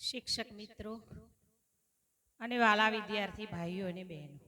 શિક્ષક મિત્રો અને વાલા વિદ્યાર્થી ભાઈઓ અને બહેનો.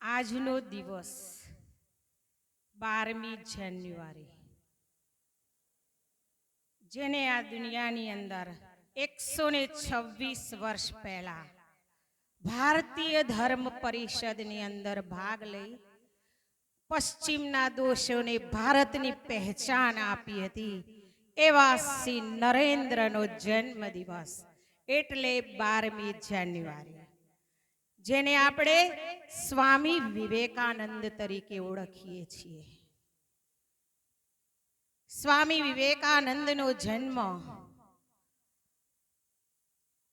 આજનો દિવસ બારમી જાન્યુઆરી, જેને આ દુનિયાની અંદર એકસો ને છવ્વીસ વર્ષ પહેલા ભારતીય ધર્મ પરિષદની અંદર ભાગ લઈ પશ્ચિમના દોષોને ભારતની પહેચાન આપી હતી. એવા શ્રી નરેન્દ્રનો જન્મ દિવસ એટલે બારમી જાન્યુઆરી, જેને આપણે સ્વામી વિવેકાનંદ તરીકે ઓળખીએ છીએ. સ્વામી વિવેકાનંદનો જન્મ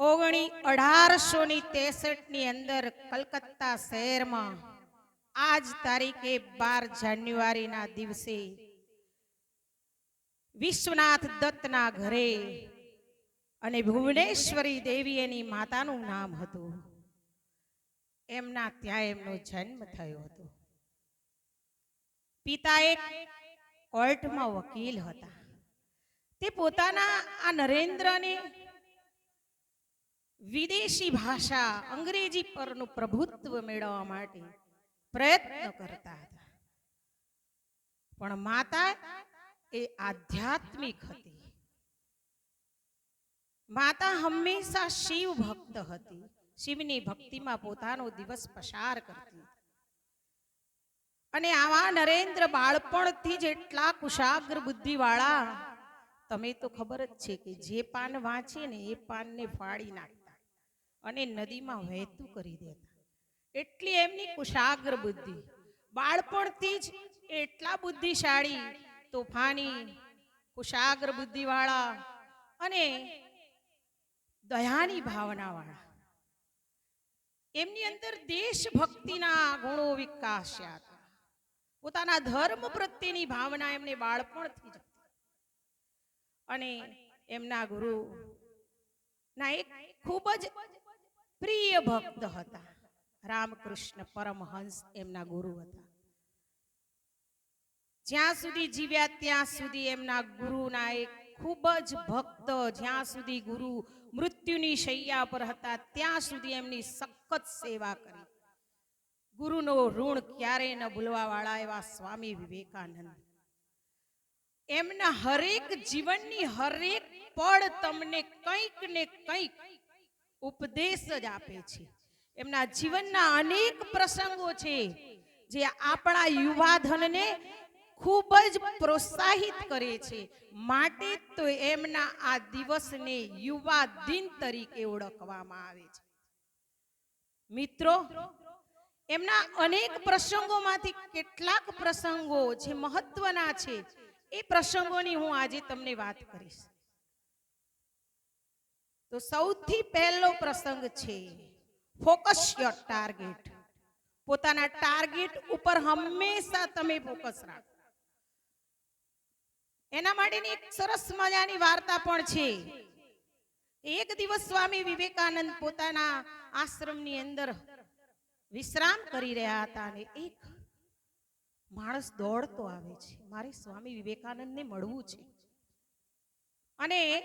ઓગણી અઢારસો ની તેસઠની અંદર કલકત્તા શહેરમાં, આજ તારીખે બાર જાન્યુઆરીના દિવસે વિશ્વનાથ દત્તના ઘરે અને ભુવનેશ્વરી દેવી એની માતાનું નામ હતું. એમના ત્યાં એમનો જન્મ થયો હતો. પિતા એક કોર્ટમાં વકીલ હતા. તે પોતાના આ નરેન્દ્રને વિદેશી ભાષા અંગ્રેજી પરનું પ્રભુત્વ મેળવવા માટે પ્રયત્ન કરતા હતા. પણ માતા એ આધ્યાત્મિક હતી. માતા હંમેશા શિવ ભક્ત હતી. શિવની ભક્તિમાં પોતાનો દિવસ પસાર કરતી. અને આવા નરેન્દ્ર બાળપણથી જ એટલા કુશાગ્ર બુદ્ધિવાળા, તમે તો ખબર જ છે કે જે પાન વાંચે ને એ પાનને ફાડી નાખતા અને નદીમાં વહેતું કરી દેતા. એટલી એમની કુશાગ્ર બુદ્ધિ. બાળપણથી જ એટલા બુદ્ધિશાળી તોફાની, કુશાગ્ર બુદ્ધિવાળા અને દયાની ભાવનાવાળા. એમની અંદર દેશભક્તિના ગુણો વિકાસ્યા હતા. પોતાના ધર્મ પ્રત્યેની ભાવના એમને બાળપણથી જ અને એમના ગુરુ ના એક ખૂબ જ પ્રિય ભક્ત હતા. રામકૃષ્ણ પરમહંસ એમના ગુરુ હતા. જ્યાં સુધી જીવ્યા ત્યાં સુધી એમના ગુરુના એક ખૂબ જ ભક્ત જ્યાં સુધી ગુરુ મૃત્યુની શૈયા પર હતા, ત્યાં સુધી એમની સખત સેવા કરી. ગુરુનો ઋણ ક્યારેય ન ભૂલવા વાળા એવા સ્વામી વિવેકાનંદ. એમના હરેક જીવનની હરેક પળ તમને કંઈક ને કંઈક ઉપદેશ જ આપે છે. એમના જીવનના અનેક પ્રસંગો છે, જે આપણા યુવાધનને ખૂબ જ પ્રોત્સાહિત કરે છે. માટે તો એમના આ દિવસને યુવા દિન તરીકે ઓળખવામાં આવે છે. મિત્રો, એમના અનેક પ્રસંગોમાંથી કેટલાક પ્રસંગો જે મહત્વના છે, એ પ્રસંગોની હું આજે તમને વાત કરીશ. તો સૌથી પહેલો પ્રસંગ છે, ફોકસ યોર ટાર્ગેટ. પોતાના ટાર્ગેટ ઉપર હંમેશા તમે ફોકસ રાખો. એના માટેની એક સરસ મજાની વાર્તા પણ છે. એક દિવસ સ્વામી વિવેકાનંદ પોતાના આશ્રમની અંદર વિશ્રામ કરી રહ્યા હતા અને એક માણસ દોડતો આવે છે. મારે સ્વામી વિવેકાનંદને મળવું છે. અને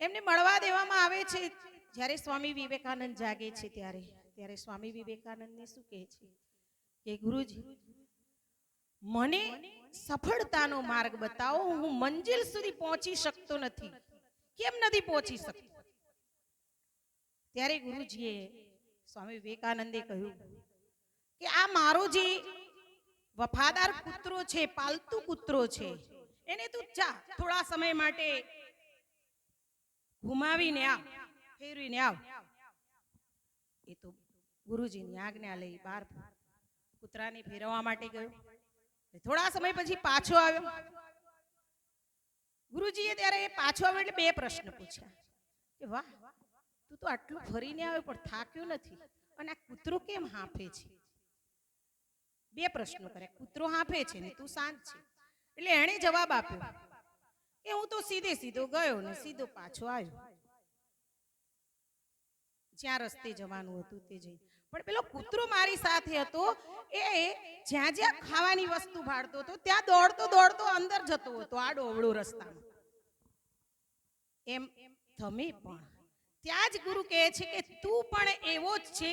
એમને મળવા દેવામાં આવે છે. જ્યારે સ્વામી વિવેકાનંદ જાગે છે ત્યારે. ત્યારે સ્વામી વિવેકાનંદને શું કહે છે? કે ગુરુજી મને સફળતાનો માર્ગ બતાવો, હું મંજિલ સુધી પહોંચી શકતો નથી. કેમ નથી પહોંચી શકતો? ત્યારે ગુરુજીએ સ્વામી વિવેકાનંદે કહ્યું કે આ મારો જે વફાદાર કૂતરો છે, પાલતુ કૂતરો છે, એને તું જા, થોડા સમય માટે ઘુમાવીને આવ, ફેરવીને આવ. એ તો ગુરુજીની આજ્ઞા લઈ બાર કૂતરાને ફેરવવા માટે ગયો. થોડા સમય પછી પાછો આવ્યો. ગુરુજીએ ત્યારે એ પાછો આવ્યો એટલે બે પ્રશ્ન પૂછ્યા. કે વાહ, તું તો આટલું ફરીને આવ્યો પણ થાક્યો નથી. અને આ કૂતરો કેમ હાંફે છે? બે પ્રશ્નો કર્યા. કૂતરો હાંફે છે ને તું શાંત છે. એટલે એણે જવાબ આપ્યો કે હું તો સીધે સીધો ગયો ને સીધો પાછો આવ્યો. જ્યાં રસ્તે જવાનું હતું તે જઈ પણ પેલો કૂતરો મારી સાથે હતો, એ જ્યાં જ્યાં ખાવાની વસ્તુ ભાડતો હતો, ત્યાં દોડતો દોડતો અંદર જતો હતો, આ ડોવળો રસ્તામાં. એમ તમે પણ, ત્યાં જ ગુરુ કહે છે કે તું પણ એવો જ છે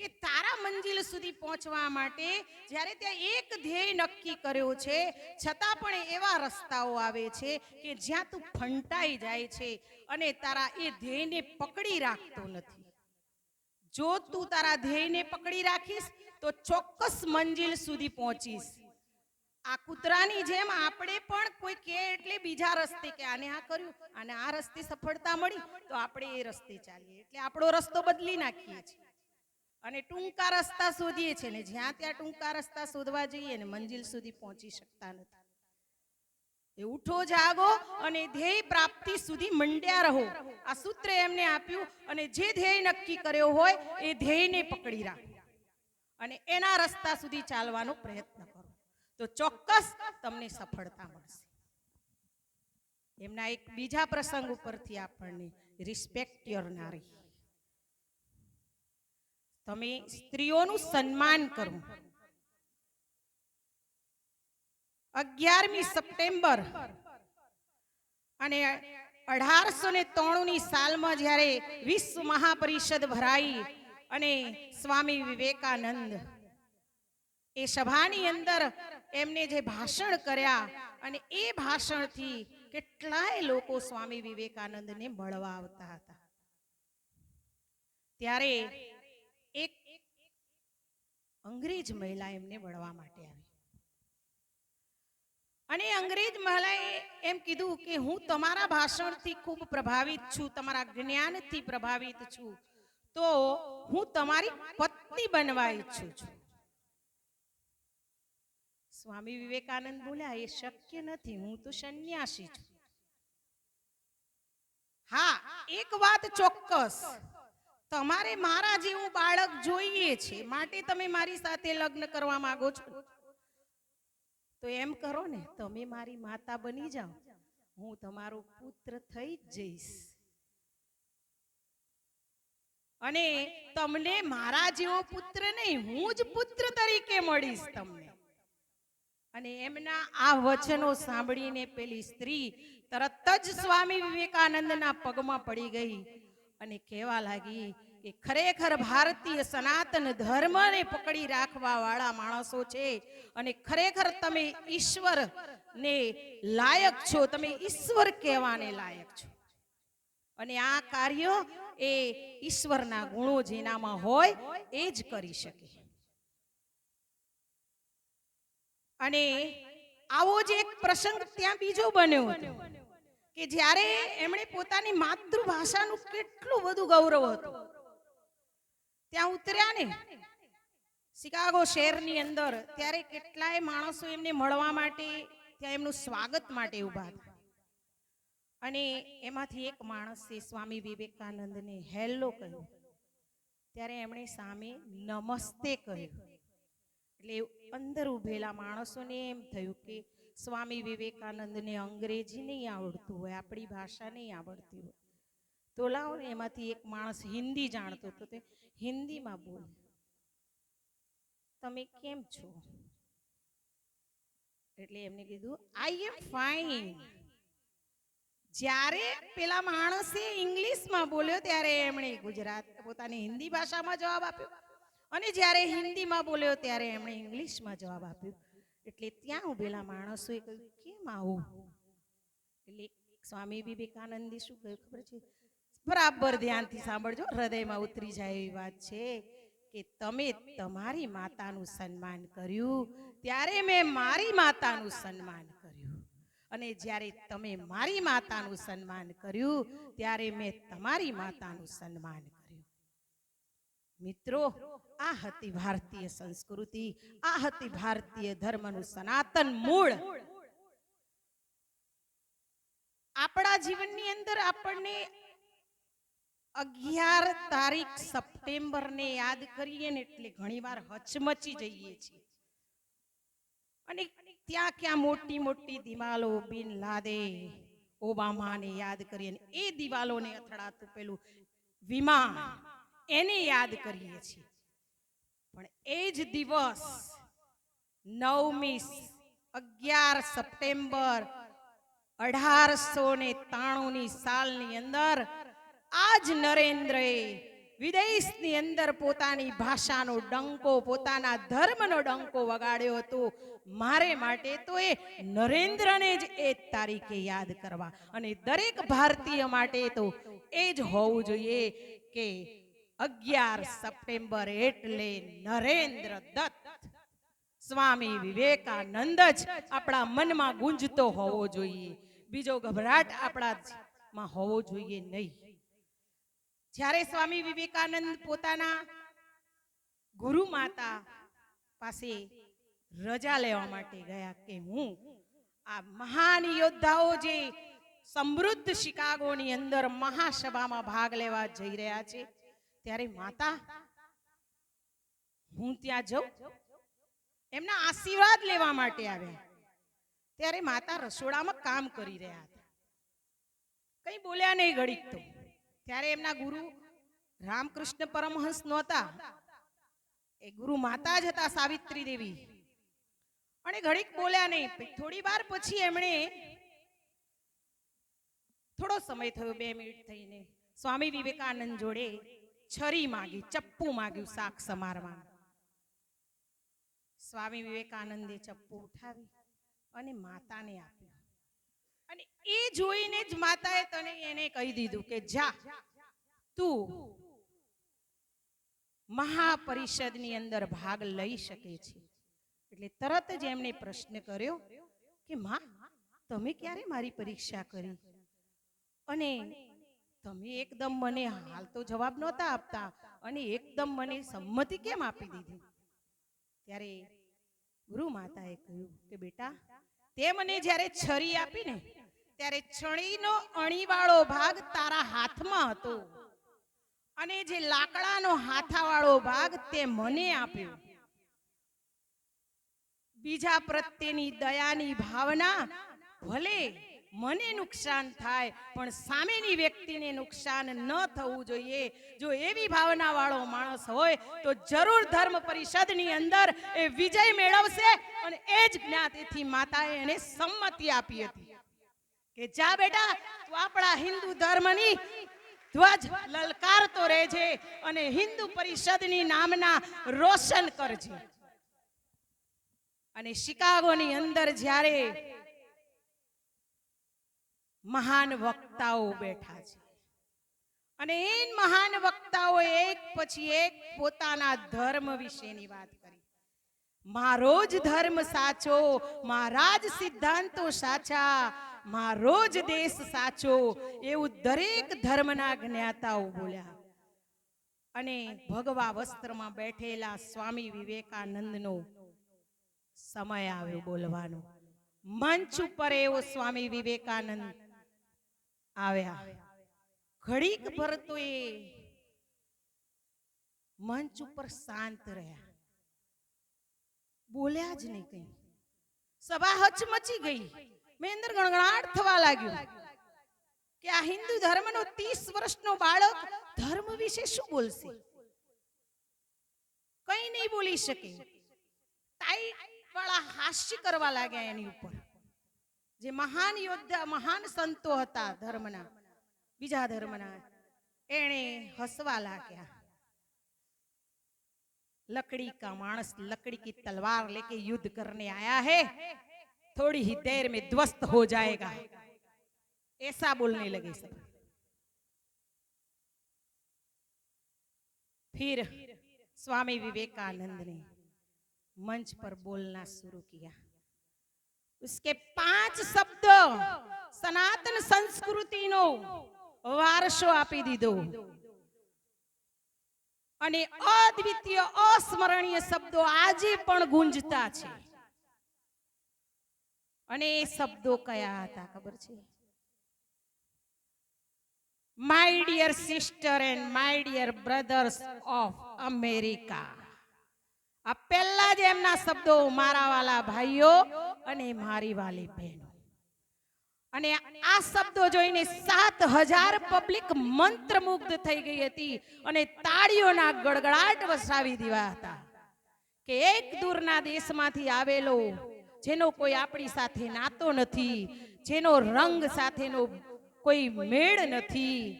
કે તારા મંજિલ સુધી પહોંચવા માટે જ્યારે ત્યાં એક ધ્યેય નક્કી કર્યો છે, છતાં પણ એવા રસ્તાઓ આવે છે કે જ્યાં તું ફંટાઈ જાય છે અને તારા એ ધ્યેયને પકડી રાખતો નથી. જો તું તારા ધ્યેયને પકડી રાખીશ, તો ચોક્કસ મંજિલ સુધી પહોંચીશ. આ કૂતરાની જેમ આપણે પણ કોઈ કે એટલે બીજા રસ્તે કે આને આ કર્યું અને આ રસ્તે સફળતા મળી, તો આપણે એ રસ્તે ચાલીએ. એટલે આપણો રસ્તો બદલી નાખીએ છીએ. અને ટૂંકા રસ્તા શોધીએ છીએ ને જ્યાં ત્યાં ટૂંકા રસ્તા શોધવા જઈએ ને મંજિલ સુધી પહોંચી શકતા નથી. ઉઠો, જાગો અને ધ્યેય પ્રાપ્તિ સુધી મંડ્યા રહો. આ સૂત્ર એમને આપ્યું અને જે ધ્યેય નક્કી કર્યો હોય એ ધ્યેયને પકડી રાખો. અને એના રસ્તા સુધી ચાલવાનો પ્રયત્ન કરો. તો ચોક્કસ તમને સફળતા મળશે. એમના એક બીજા પ્રસંગ ઉપરથી આપણને રિસ્પેક્ટ યોર નારી તમે સ્ત્રીઓનું સન્માન કરો. અગિયારમી સપ્ટેમ્બર. અને અઢારસો ને ત્રાણુંની સાલમાં જ્યારે વિશ્વ મહાપરિષદ ભરાઈ અને સ્વામી વિવેકાનંદ એ સભાની અંદર એમને જે ભાષણ કર્યા અને એ ભાષણથી કેટલાય લોકો સ્વામી વિવેકાનંદને મળવા આવતા હતા. ત્યારે એક અંગ્રેજ મહિલા એમને મળવા માટે આવી. અને અંગ્રેજ મહિલાએ એમ કીધું કે હું તમારા ભાષણથી ખૂબ પ્રભાવિત છું, તમારા જ્ઞાનથી પ્રભાવિત છું. તો હું તમારી પત્ની બનવા ઈચ્છું છું. સ્વામી વિવેકાનંદ બોલ્યા, એ શક્ય નથી, હું તો સંન્યાસી છું. હા, એક વાત ચોક્કસ. તમારે મારા જેવું બાળક જોઈએ છે, માટે તમે મારી સાથે લગ્ન કરવા માંગો છો. તો એમ કરો ને, તમે મારી માતા બની જાઓ. હું તમારો પુત્ર થઈ જઈશ. અને તમને મારા જેવો પુત્ર નહીં હું જ પુત્ર તરીકે મળીશ તમને. અને એમના આ વચનો સાંભળીને પેલી સ્ત્રી તરત જ સ્વામી વિવેકાનંદના પગમાં પડી ગઈ અને કહેવા લાગી કે ખરેખર ભારતીય સનાતન ધર્મને પકડી રાખવા વાળા માણસો છે. અને ખરેખર તમે ઈશ્વર ને લાયક છો, તમે ઈશ્વર કહેવાને લાયક છો. અને આ કાર્ય એ ઈશ્વરના ગુણો જેનામાં હોય એ જ કરી શકે. અને આવો જ એક પ્રસંગ ત્યાં બીજો બન્યો હતો, કે જ્યારે એમણે પોતાની માતૃભાષાનું કેટલું બધું ગૌરવ હતું. ત્યાં ઉતર્યા ને? શિકાગો શહેરની અંદર ત્યારે કેટલાય માણસો એમને મળવા માટે, ત્યાં એમનું સ્વાગત માટે ઊભા હતા. અને એમાંથી એક માણસે સ્વામી વિવેકાનંદને હેલો કહ્યું ત્યારે એમણે સામે નમસ્તે કહ્યું એટલે અંદર ઉભેલા માણસોને એમ થયું કે સ્વામી વિવેકાનંદને અંગ્રેજી નહીં આવડતું હોય, આપણી ભાષા નહીં આવડતી હોય. તો લાવો એમાંથી એક માણસ હિન્દી જાણતો હતો. તે હિન્દીમાં બોલ. તમે કેમ છો? એટલે એમને કીધું આઈ એમ ફાઇન જ્યારે પેલા માણસે ઇંગ્લિશમાં બોલ્યો ત્યારે એમણે ગુજરાત પોતાની હિન્દી ભાષામાં જવાબ આપ્યો. અને જ્યારે હિન્દીમાં બોલ્યો ત્યારે એમણે ઇંગ્લિશમાં જવાબ આપ્યો. એટલે ત્યાં ઉભેલા માણસોએ કહ્યું કેમ આવું? એટલે સ્વામી વિવેકાનંદે શું કહ્યું ખબર છે? બરાબર ધ્યાનથી સાંભળજો. હૃદયમાં ઉતરી જાય એવી વાત છે કે તમે તમારી માતાનું સન્માન કર્યું, ત્યારે મેં મારી માતાનું સન્માન કર્યું. અને જ્યારે તમે મારી માતાનું સન્માન કર્યું, ત્યારે મેં તમારી માતાનું સન્માન કર્યું. મિત્રો, આ હતી ભારતીય સંસ્કૃતિ, આ હતી ભારતીય ધર્મનું સનાતન મૂળ. આપણા જીવનની અંદર આપણને અગિયાર તારીખ સપ્ટેમ્બર ને યાદ કરીએ ને એટલે ઘણીવાર હચમચી જઈએ છીએ. અને ત્યાં ક્યાં મોટી મોટી દિવાલો બિન લાદે, ઓબામાને યાદ કરીએ ને એ દિવાલોને અથડાતું પેલું વિમાન એને યાદ કરીએ છીએ. પણ એ જ દિવસ નવમી અગિયાર સપ્ટેમ્બર અઢારસો ને ત્રાણું ની સાલની અંદર આજ નરેન્દ્રએ વિદેશની અંદર પોતાની ભાષાનો ડંકો, પોતાના ધર્મનો ડંકો વગાડ્યો હતો. મારે માટે તો એ નરેન્દ્રને જ એ તારીખે યાદ કરવા. અને દરેક ભારતીય માટે તો એ જ હોવું જોઈએ કે અગિયાર સપ્ટેમ્બર એટલે નરેન્દ્ર દત્ત. સ્વામી વિવેકાનંદ જ આપણા મનમાં ગુંજતો હોવો જોઈએ. બીજો ગભરાટ આપણા માં હોવો જોઈએ નહીં. જ્યારે સ્વામી વિવેકાનંદ પોતાના ગુરુ માતા પાસે રજા લેવા માટે ગયા કે હું આ મહાન યોદ્ધાઓ જે સમૃદ્ધ શિકાગોની અંદર મહાસભામાં ભાગ લેવા જઈ રહ્યા છે, ત્યારે માતા, હું ત્યાં જઉં? એમના આશીર્વાદ લેવા માટે આવ્યા. ત્યારે માતા રસોડામાં કામ કરી રહ્યા હતા. કઈ બોલ્યા નહીં ઘડીક તો. ત્યારે એમના ગુરુ રામકૃષ્ણ પરમહંસ નહોતા. એ ગુરુ માતા જ હતા સાવિત્રી દેવી. અને ઘડીક બોલ્યા નહીં થોડી વાર પછી એમણે થોડો સમય થયો બે મિનિટ થઈને, સ્વામી વિવેકાનંદ જોડે છરી માગી, ચપ્પુ માગ્યું શાક સમારવા સ્વામી વિવેકાનંદે ચપ્પુ ઉઠાવી અને માતાને આપ્યું અને એ જોઈને જ માતાએ તને એને કહી દીધું કે જા, તું મહાપરિષદની અંદર ભાગ લઈ શકે છે. એટલે તરત જ એમણે પ્રશ્ન કર્યો કે, માં, તમે ક્યારે મારી પરીક્ષા કરી? અને તમે એકદમ મને હાલ તો જવાબ નહોતા આપતા અને એકદમ મને સંમતિ કેમ આપી દીધી? ત્યારે ગુરુ માતાએ કહ્યું કે, બેટા, તે મને જ્યારે છરી આપી ને ત્યારે છણીનો અણીવાળો ભાગ તારા હાથમાં હતો. અને જે લાકડાનો હાથાવાળો ભાગ તે મને આપ્યો. બીજા પ્રત્યેની દયાની ભાવના, ભલે મને નુકસાન થાય, પણ સામેની વ્યક્તિને નુકસાન ન થવું જોઈએ. જો એવી ભાવના વાળો માણસ હોય, તો જરૂર ધર્મ પરિષદની અંદર એ વિજય મેળવશે અને એ જ જ્ઞાતિથી માતાએ એને સંમતિ આપી હતી. કે જા બેટા, તું આપણા હિન્દુ ધર્મની ધ્વજ લલકારતો રહેજે અને હિન્દુ પરિષદની નામના રોશન કરજે. અને શિકાગોની અંદર જ્યારે મહાન વક્તાઓ બેઠા છે. અને એ મહાન વક્તાઓ એક પછી એક પોતાના ધર્મ વિશેની વાત કરી. મારો જ ધર્મ સાચો, મારા જ સિદ્ધાંતો સાચા મારો જ દેશ સાચો એવું દરેક ધર્મના જ્ઞાતાઓ બોલ્યા. અને ભગવા વસ્ત્રમાં બેઠેલા સ્વામી વિવેકાનંદનો સમય આવ્યો બોલવાનો. મંચ ઉપર એવો સ્વામી વિવેકાનંદ આવ્યા. ઘડીક ભર તો એ મંચ ઉપર શાંત રહ્યા. બોલ્યા જ નહીં કઈ. સભા હચમચી ગઈ. અંદર ગણગણાટ થવા લાગ્યું કે આ હિન્દુ ધર્મનો 30 વર્ષનો બાળક ધર્મ વિશે શું બોલશે કઈ નહીં બોલી શકે ટાઈટ વાળા હાસ્ય કરવા લાગ્યા એની ઉપર જે મહાન યોદ્ધા મહાન સંતો હતા ધર્મના બીજા ધર્મના એણે હસવા લાગ્યા लकड़ी का मानस लकड़ी की तलवार लेके युद्ध करने आया है थोड़ी ही देर में ध्वस्त हो जाएगा ऐसा बोलने लगे सब फिर स्वामी विवेकानंद ने मंच पर बोलना शुरू किया उसके पांच शब्द સનાતન સંસ્કૃતિનો વારસો આપી દીધો અને અદ્વિતીય અસ્મરણીય શબ્દો આજે પણ ગુંજતા છે અને એ શબ્દો કયા હતા ખબર છે? My dear sister and my dear brothers of America આ પહેલા જ એમના શબ્દો મારા વાલા ભાઈઓ અને મારી વાલી બહેનો. અને આ શબ્દો જોઈને સાત હજાર પબ્લિક મંત્રમુગ્ધ થઈ ગઈ હતી અને તાળીઓના ગડગડાટ વસાવી દીવા હતા કે એક દૂરના દેશમાંથી આવેલો જેનો કોઈ આપણી સાથે નાતો નથી, જેનો રંગ સાથેનો કોઈ મેળ નથી,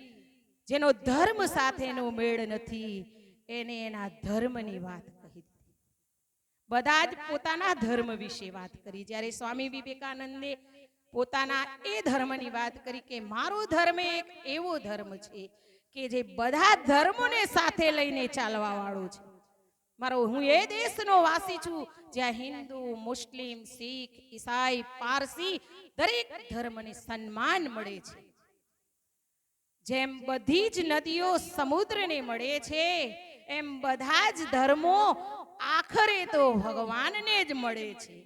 જેનો ધર્મ સાથેનો મેળ નથી, એને એના ધર્મની વાત બધા જ પોતાના ધર્મ વિશે વાત કરી. જ્યારે સ્વામી વિવેકાનંદે પોતાના એ ધર્મની વાત કરી કે મારો ધર્મ એક એવો ધર્મ છે કે જે બધા ધર્મોને સાથે લઈને ચાલવા વાળો છે. મારો હું એ દેશનો વાસી છું જ્યાં હિન્દુ, મુસ્લિમ, શીખ, ઈસાઈ, પારસી દરેક ધર્મને સન્માન મળે છે. જેમ બધી જ નદીઓ સમુદ્રને મળે છે, એમ બધા જ ધર્મો આખરે તો ભગવાનને જ મળે છે.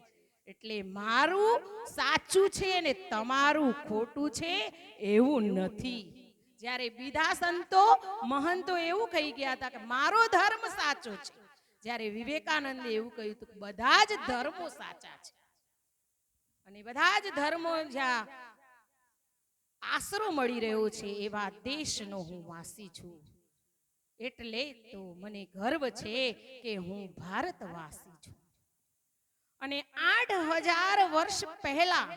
એટલે મારું સાચું છે ને તમારું ખોટું છે એવું નથી. જ્યારે બીજા સંતો મહંતો એવું કહી ગયા હતા કે મારો ધર્મ સાચો છે. જ્યારે વિવેકાનંદે એવું કહ્યું હતું બધા જ ધર્મો સાચા છે. અને બધા જ ધર્મો જ્યાં આશરો મળી રહ્યો છે એવા દેશનો હું વાસી છું. એટલે તો મને ગર્વ છે કે હું ભારતવાસી છું. અને આઠ હજાર વર્ષ પહેલા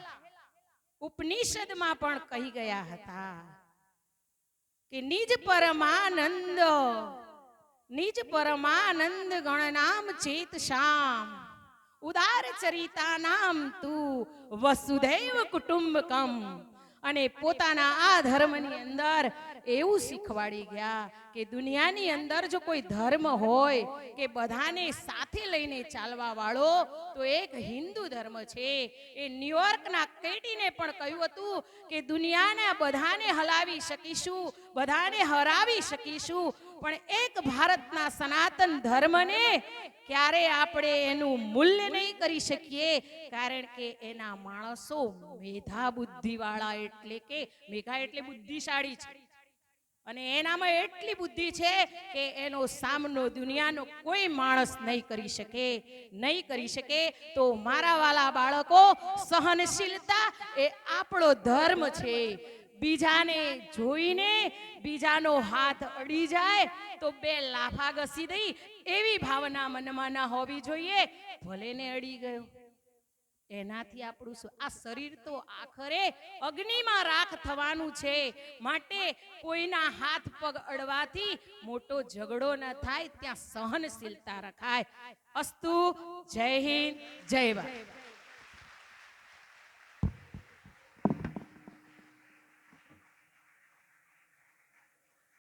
ઉપનિષદમાં પણ કહી ગયા હતા કે, નિજ પરમાનંદ નિજ પરમાનંદ ગણ નામ ચેત શામ. ઉદાર ચરિતા નામ તું વસુધૈવ કુટુંબકમ. અને પોતાના આ ધર્મની અંદર એવું શીખવાડી ગયા કે દુનિયાની અંદર જો કોઈ ધર્મ હોય કે બધાને સાથે લઈને ચાલવા વાળો, તો એક હિન્દુ ધર્મ છે. એ ન્યુયોર્કના કેડીને પણ કહ્યું હતું કે દુનિયાના બધાને હલાવી શકીશું, બધાને હરાવી શકીશું, પણ એક ભારતના સનાતન ધર્મને ક્યારે આપણે એનું મૂલ્ય નહીં કરી શકીએ? કારણ કે એના માણસો મેધા બુદ્ધિ વાળા એટલે કે મેઘા એટલે બુદ્ધિશાળી છે. અને એનામાં એટલી બુદ્ધિ છે કે એનો સામનો દુનિયાનો કોઈ માણસ નહીં કરી શકે, નહીં કરી શકે. તો મારા વાલા બાળકો, સહનશીલતા એ આપણો ધર્મ છે. બીજાને જોઈને બીજાનો હાથ અડી જાય તો બે લાફા ઘસી દઈ એવી ભાવના મનમાં ના હોવી જોઈએ. ભલે ને અડી ગયો. એનાથી આપણું શું આ શરીર તો આખરે અગ્નિમાં રાખ થવાનું છે. માટે કોઈના હાથ પગ અડવાથી મોટો ઝઘડો ન થાય, ત્યાં સહનશીલતા રખાય. અસ્તુ, જય હિન્દ, જય ભારત.